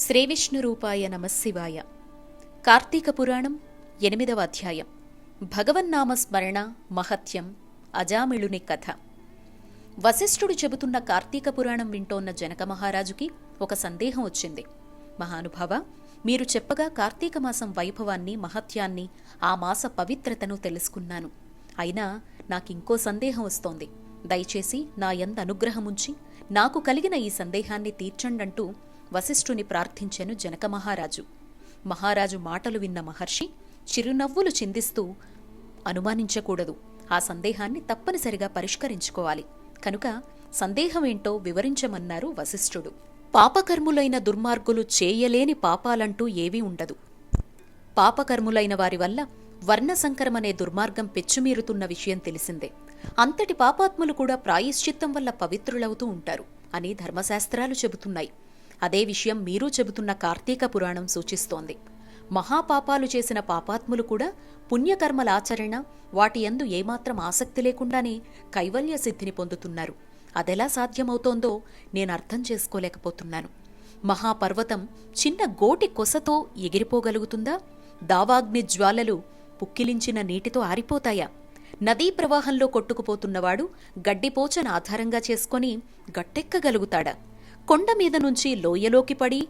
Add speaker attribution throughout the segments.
Speaker 1: శ్రీవిష్ణురూపాయ నమశివాయ కార్తీక పురాణం ఎనిమిదవ అధ్యాయం. భగవన్నామ స్మరణ మహత్యం అజామిళుని కథ. వశిష్ఠుడు చెబుతున్న కార్తీక పురాణం వింటోన్న జనక మహారాజుకి ఒక సందేహం వచ్చింది. మహానుభావ మీరు చెప్పగా కార్తీక మాసం వైభవాన్ని మహత్యాన్ని ఆ మాస పవిత్రతను తెలుసుకున్నాను. అయినా నాకింకో సందేహం వస్తోంది. దయచేసి నా యంద అనుగ్రహముంచి నాకు కలిగిన ఈ సందేహాన్ని తీర్చండంటూ వశిష్ఠుని ప్రార్థించెను జనక మహారాజు. మహారాజు మాటలు విన్న మహర్షి చిరునవ్వులు చిందిస్తూ అనుమానించకూడదు. ఆ సందేహాన్ని తప్పనిసరిగా పరిష్కరించుకోవాలి. కనుక సందేహమేంటో వివరించమన్నారు వశిష్ఠుడు. పాపకర్ములైన దుర్మార్గులు చేయలేని పాపాలంటూ ఏవీ ఉండదు. పాపకర్ములైన వారి వల్ల వర్ణసంకరమనే దుర్మార్గం పెచ్చుమీరుతున్న విషయం తెలిసిందే. అంతటి పాపాత్ములు కూడా ప్రాయశ్చిత్తం వల్ల పవిత్రులవుతూ ఉంటారు అని ధర్మశాస్త్రాలు చెబుతున్నాయి. అదే విషయం మీరు చెబుతున్న కార్తీక పురాణం సూచిస్తోంది. మహాపాపాలు చేసిన పాపాత్ములు కూడా పుణ్యకర్మలాచరణ వాటి యందు ఏమాత్రం ఆసక్తి లేకుండానే కైవల్య సిద్ధిని పొందుతున్నారు. అదెలా సాధ్యమవుతోందో నేను అర్థం చేసుకోలేకపోతున్నాను. మహాపర్వతం చిన్న గోటి కొసతో ఎగిరిపోగలుగుతుందా? దావాగ్ని జ్వాలలు పుక్కిలించిన నీటితో ఆరిపోతాయా? నదీ ప్రవాహంలో కొట్టుకుపోతున్నవాడు గడ్డిపోచన ఆధారంగా చేసుకొని గట్టెక్కగలుగుతాడా? కొండ మీద నుంచి లోయలోకి పడి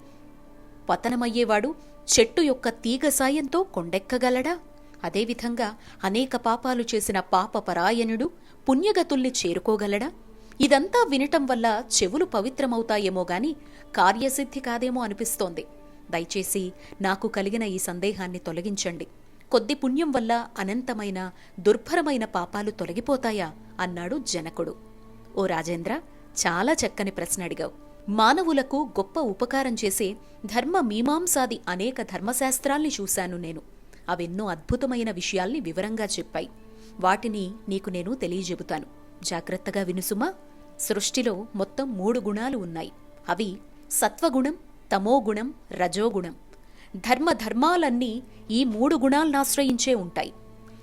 Speaker 1: పతనమయ్యేవాడు చెట్టు యొక్క తీగ సాయంతో కొండెక్కగలడా? అదేవిధంగా అనేక పాపాలు చేసిన పాపపరాయణుడు పుణ్యగతుల్ని చేరుకోగలడా? ఇదంతా వినటం వల్ల చెవులు పవిత్రమవుతాయేమో గాని కార్యసిద్ధి కాదేమో అనిపిస్తోంది. దయచేసి నాకు కలిగిన ఈ సందేహాన్ని తొలగించండి. కొద్ది పుణ్యం వల్ల అనంతమైన దుర్భరమైన పాపాలు తొలగిపోతాయా? అన్నాడు జనకుడు. ఓ రాజేంద్ర చాలా చక్కని ప్రశ్న అడిగావు. మానవులకు గొప్ప ఉపకారం చేసే ధర్మ మీమాంసాది అనేక ధర్మశాస్త్రాల్ని చూశాను నేను. అవెన్నో అద్భుతమైన విషయాల్ని వివరంగా చెప్పాయి. వాటిని నీకు నేను తెలియజెబుతాను. జాగ్రత్తగా వినుసుమా సృష్టిలో మొత్తం మూడు గుణాలు ఉన్నాయి. అవి సత్వగుణం తమోగుణం రజోగుణం. ధర్మ ధర్మాలన్నీ ఈ మూడు గుణాలనాశ్రయించే ఉంటాయి.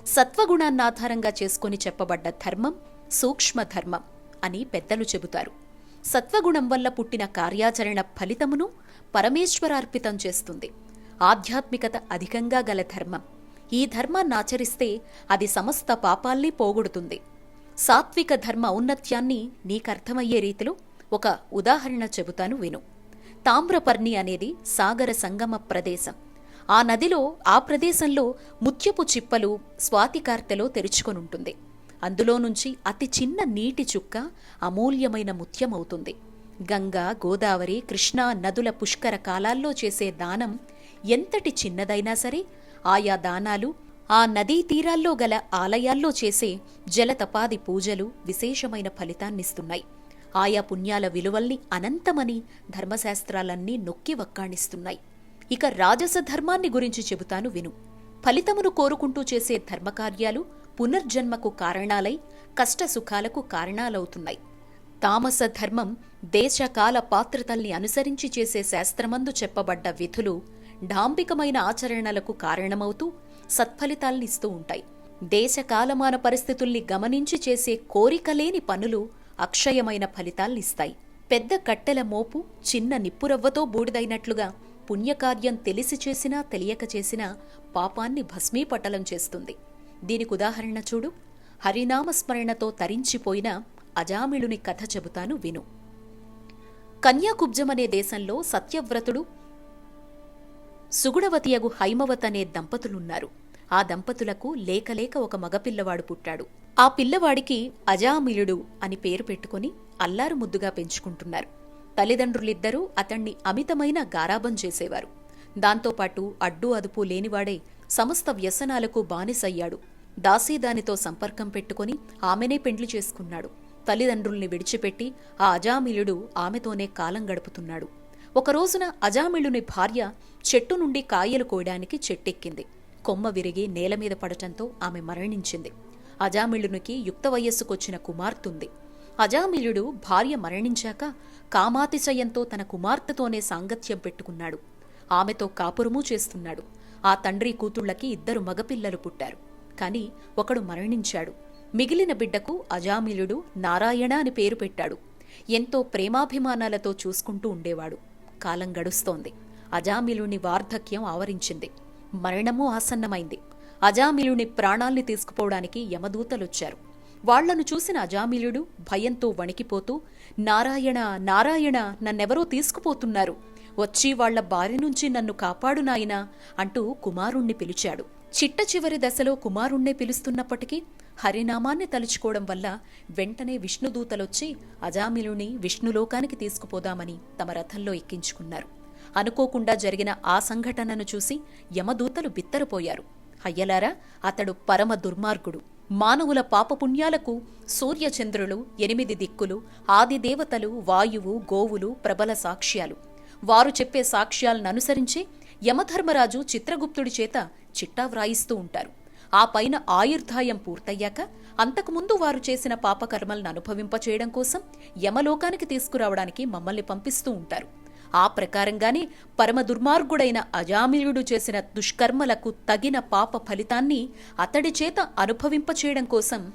Speaker 1: సత్వగుణాన్ని ఆధారంగా చేసుకొని చెప్పబడ్డ ధర్మం సూక్ష్మ ధర్మం అని పెద్దలు చెబుతారు. సత్వగుణం వల్ల పుట్టిన కార్యాచరణ ఫలితమును పరమేశ్వరార్పితం చేస్తుంది. ఆధ్యాత్మికత అధికంగా గల ధర్మం. ఈ ధర్మాన్ని ఆచరిస్తే అది సమస్త పాపాల్ని పోగొడుతుంది. సాత్విక ధర్మ ఔన్నత్యాన్ని నీకర్థమయ్యే రీతిలో ఒక ఉదాహరణ చెబుతాను విను. తామ్రపర్ణి అనేది సాగర సంగమ ప్రదేశం. ఆ నదిలో ఆ ప్రదేశంలో ముత్యపు చిప్పలు స్వాతికార్తెలో తెరుచుకొనుంటుంది. అందులో నుంచి అతి చిన్న నీటి చుక్క అమూల్యమైన ముత్యమవుతుంది. గంగా గోదావరి కృష్ణా నదుల పుష్కర కాలాల్లో చేసే దానం ఎంతటి చిన్నదైనా సరే ఆయా దానాలు ఆ నదీ తీరాల్లో గల ఆలయాల్లో చేసే జలతపాది పూజలు విశేషమైన ఫలితాన్నిస్తున్నాయి. ఆయా పుణ్యాల విలువల్ని అనంతమని ధర్మశాస్త్రాలన్నీ నొక్కి వక్కాణిస్తున్నాయి. ఇక రాజస ధర్మాన్ని గురించి చెబుతాను విను. ఫలితమును కోరుకుంటూ చేసే ధర్మకార్యాలు పునర్జన్మకు కారణాలై కష్టసుఖాలకు కారణాలవుతున్నాయి. తామస ధర్మం దేశకాల పాత్రతల్ని అనుసరించి చేసే శాస్త్రమందు చెప్పబడ్డ విధులు డాంబికమైన ఆచరణలకు కారణమవుతూ సత్ఫలితాల్నిస్తూ ఉంటాయి. దేశకాలమాన పరిస్థితుల్ని గమనించి చేసే కోరికలేని పనులు అక్షయమైన ఫలితాల్నిస్తాయి. పెద్ద కట్టెల మోపు చిన్న నిప్పురవ్వతో బూడిదైనట్లుగా పుణ్యకార్యం తెలిసి చేసినా తెలియక చేసినా పాపాన్ని భస్మీపటలం చేస్తుంది. దీనికి ఉదాహరణ చూడు. హరినామస్మరణతో తరించిపోయిన అజామిళుని కథ చెబుతాను విను. కన్యాకుబ్జమనే దేశంలో సత్యవ్రతుడు సుగుణవతియగు హైమవత్ అనే దంపతులున్నారు. ఆ దంపతులకు లేకలేక ఒక మగపిల్లవాడు పుట్టాడు. ఆ పిల్లవాడికి అజామిలుడు అని పేరు పెట్టుకుని అల్లారు ముద్దుగా పెంచుకుంటున్నారు. తల్లిదండ్రులిద్దరూ అతణ్ణి అమితమైన గారాబం చేసేవారు. దాంతోపాటు అడ్డు అదుపు లేనివాడే సమస్త వ్యసనాలకు బానిసయ్యాడు. దాసీదానితో సంపర్కం పెట్టుకుని ఆమెనే పెండ్లి చేసుకున్నాడు. తల్లిదండ్రుల్ని విడిచిపెట్టి ఆ అజామిలుడు ఆమెతోనే కాలం గడుపుతున్నాడు. ఒక రోజున అజామిళుని భార్య చెట్టు నుండి కాయలు కోయడానికి చెట్టెక్కింది. కొమ్మ విరిగి నేల మీద పడటంతో ఆమె మరణించింది. అజామిళునికి యుక్త వయస్సుకొచ్చిన కుమార్తెంది. అజామిళుడు భార్య మరణించాక కామాతిశయంతో తన కుమార్తెతోనే సాంగత్యం పెట్టుకున్నాడు. ఆమెతో కాపురమూ చేస్తున్నాడు. ఆ తండ్రి కూతుళ్ళకి ఇద్దరు మగపిల్లలు పుట్టారు. కాని ఒకడు మరణించాడు. మిగిలిన బిడ్డకు అజామిలుడు నారాయణ అని పేరు పెట్టాడు. ఎంతో ప్రేమాభిమానాలతో చూసుకుంటూ ఉండేవాడు. కాలం గడుస్తోంది. అజామిలుని వార్ధక్యం ఆవరించింది. మరణము ఆసన్నమైంది. అజామిలుని ప్రాణాల్ని తీసుకుపోవడానికి యమదూతలొచ్చారు. వాళ్ళను చూసిన అజామిలుడు భయంతో వణికిపోతూ నారాయణ నారాయణ నన్నెవరో తీసుకుపోతున్నారు. వచ్చి వాళ్ళ బారి నుంచి నన్ను కాపాడు నాయనా అంటూ కుమారుణ్ణి పిలిచాడు. చిట్ట చివరి దశలో కుమారుణ్ణే పిలుస్తున్నప్పటికీ హరినామాన్ని తలుచుకోవడం వల్ల వెంటనే విష్ణుదూతలొచ్చి అజామిలుని విష్ణులోకానికి తీసుకుపోదామని తమ రథంలో ఎక్కించుకున్నారు. అనుకోకుండా జరిగిన ఆ సంఘటనను చూసి యమదూతలు బిత్తరపోయారు. అయ్యలారా అతడు పరమ దుర్మార్గుడు. మానవుల పాపపుణ్యాలకు సూర్యచంద్రులు ఎనిమిది దిక్కులు ఆదిదేవతలు వాయువు గోవులు ప్రబల సాక్ష్యాలు. వారు చెప్పే సాక్ష్యాలను అనుసరించి యమధర్మరాజు చిత్రగుప్తుడి చేత చిట్టా వ్రాయిస్తూ ఉంటారు. ఆ పైన ఆయుర్ధాయం పూర్తయ్యాక అంతకుముందు వారు చేసిన పాపకర్మలను అనుభవింపచేయడం కోసం యమలోకానికి తీసుకురావడానికి మమ్మల్ని పంపిస్తూ ఉంటారు. ఆ ప్రకారంగానే పరమ దుర్మార్గుడైన అజామిలుడు చేసిన దుష్కర్మలకు తగిన పాప ఫలితాన్ని అతడి చేత అనుభవింపచేయడం కోసం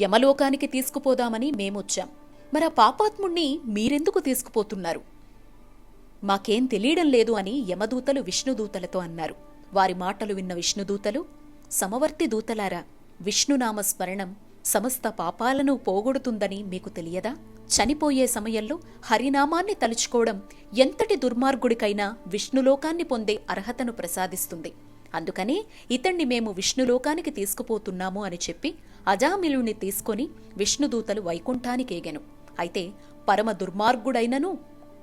Speaker 1: యమలోకానికి తీసుకుపోదామని మేమొచ్చాం. మరి ఆ పాపాత్ముణ్ణి మీరెందుకు తీసుకుపోతున్నారు? మాకేం తెలియడం లేదు అని యమదూతలు విష్ణుదూతలతో అన్నారు. వారి మాటలు విన్న విష్ణుదూతలు సమవర్తి దూతలారా విష్ణునామ స్మరణం సమస్త పాపాలను పోగొడుతుందని మీకు తెలియదా? చనిపోయే సమయంలో హరినామాన్ని తలుచుకోవడం ఎంతటి దుర్మార్గుడికైనా విష్ణులోకాన్ని పొందే అర్హతను ప్రసాదిస్తుంది. అందుకనే ఇతణ్ణి మేము విష్ణులోకానికి తీసుకుపోతున్నాము అని చెప్పి అజామిలుని తీసుకొని విష్ణుదూతలు వైకుంఠానికేగెను. అయితే పరమ దుర్మార్గుడైనను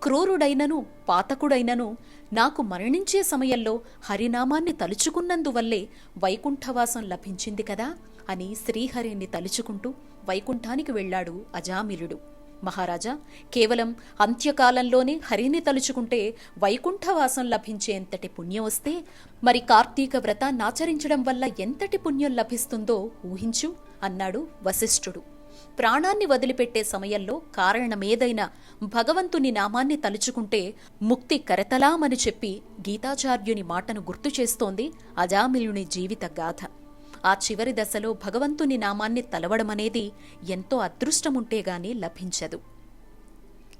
Speaker 1: క్రూరుడైనను పాతకుడైనను నాకు మరణించే సమయంలో హరినామాన్ని తలుచుకున్నందువల్లే వైకుంఠవాసం లభించింది కదా అని శ్రీహరిని తలుచుకుంటూ వైకుంఠానికి వెళ్ళాడు అజామిలుడు మహారాజా కేవలం అంత్యకాలంలోనే హరిని తలుచుకుంటే వైకుంఠవాసం లభించేంతటి పుణ్యం వస్తే మరి కార్తీక వ్రతాన్నాచరించడం వల్ల ఎంతటి పుణ్యం లభిస్తుందో ఊహించు అన్నాడు వశిష్ఠుడు. ప్రాణాన్ని వదిలిపెట్టే సమయంలో కారణమేదైనా భగవంతుని నామాన్ని తలుచుకుంటే ముక్తి కరతలామని చెప్పి గీతాచార్యుని మాటను గుర్తు చేస్తోంది అజామిలుని జీవిత గాథ. ఆ చివరి దశలో భగవంతుని నామాన్ని తలవడమనేది ఎంతో అదృష్టముంటేగాని లభించదు.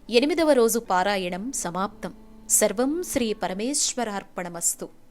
Speaker 1: ఎనిమిదవ రోజు పారాయణం సమాప్తం. సర్వం శ్రీ పరమేశ్వరార్పణమస్తు.